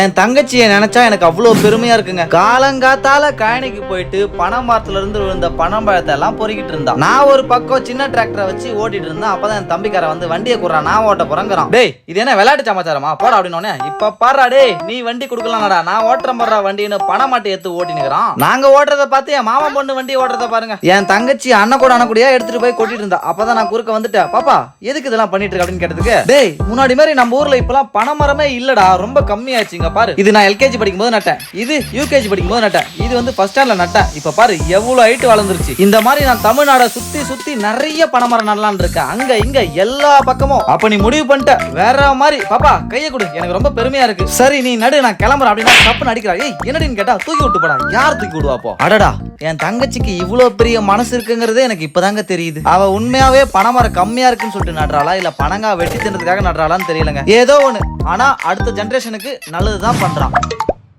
என் தங்கச்சியை நினைச்சா எனக்கு அவ்வளோ பெருமையா இருக்குங்க. காலங்காத்தால கழனிக்கு போயிட்டு பனை மரத்துல இருந்து விழுந்த பனம் பழத்தை எல்லாம் பொறிக்கிட்டு இருந்தா. நான் ஒரு பக்கம் சின்ன டிராக்டரை வச்சு ஓட்டிட்டு இருந்தேன். அப்பதான் என் தம்பிக்கார வந்து வண்டியை குடுறான் நான் ஓட்ட போறேங்கிறான். டேய் இது என்ன விளையாட்டு சமாச்சாரமா? போடா அப்படின்னு இப்ப பாடுறா டேய் நீ வண்டி கொடுக்கலாம்டா. நான் ஓட்டுறேன் போடுற வண்டின்னு பணம் மாட்டை எடுத்து ஓட்டினுக்கிறான். நாங்க ஓட்டுறத பார்த்து என் மாமா பொண்ணு வண்டி ஓட்டுறத பாருங்க. என் தங்கச்சி அண்ணன் கூட அண்ணன் கூடயா எடுத்துட்டு போய் கொட்டிட்டு இருந்தா. அப்பதான் நான் குறுக்க வந்துட்டேன். பாப்பா எதுக்கு இதெல்லாம் பண்ணிட்டு இருக்க? அப்படின்னு கேட்டதுக்கு டேய் முன்னாடி மாதிரி நம்ம ஊர்ல இப்பெல்லாம் பனைமரமே இல்லடா. ரொம்ப கம்மியாச்சு. இங்க பாரு. இது நான் எல்கேஜி படிக்கும் போது நட்டேன். இது யூகேஜி படிக்கும் போது நட்டேன். இது வந்து ஃபர்ஸ்ட் ஸ்டாண்ட்ல நட்டேன். இப்ப பாரு எவ்வளவு ஹைட் வளர்ந்துருச்சு. இந்த மாதிரி நான் தமிழ்நாட சுத்தி சுத்தி நிறைய பனைமரம் நடலான் இருக்கேன். அங்க இங்க எல்லா பக்கமும். அப்ப நீ முடிவு பண்ணிட்ட. வேற மாதிரி பாப்பா கையை கொடு. எனக்கு ரொம்ப பெருமையா இருக்கு. சரி நீ நடு நான் கிளம்புறேன் அப்படின்னா தப்பு நடிக்கிறா ஏய் என்னடின்னு கேட்டா தூக்கி விட்டு போடா. யார் தூக்கி விடுவா அப்போ? அடடா என் தங்கச்சிக்கு இவ்வளவு பெரிய மனசு இருக்குங்கிறதே எனக்கு இப்பதாங்க தெரியுது. அவ உண்மையாவே பனைமரம் கம்மியா இருக்குன்னு சொல்லிட்டு நடுறாளா? இல்ல பனங்கா வெட்டி தின்றதுக்காக நடுறாளான்னு தெரியலங்க. ஏதோ ஒண்ணு. ஆனா அடுத்த ஜென்ரேஷனுக்கு நல்லதுதான் பண்றான்.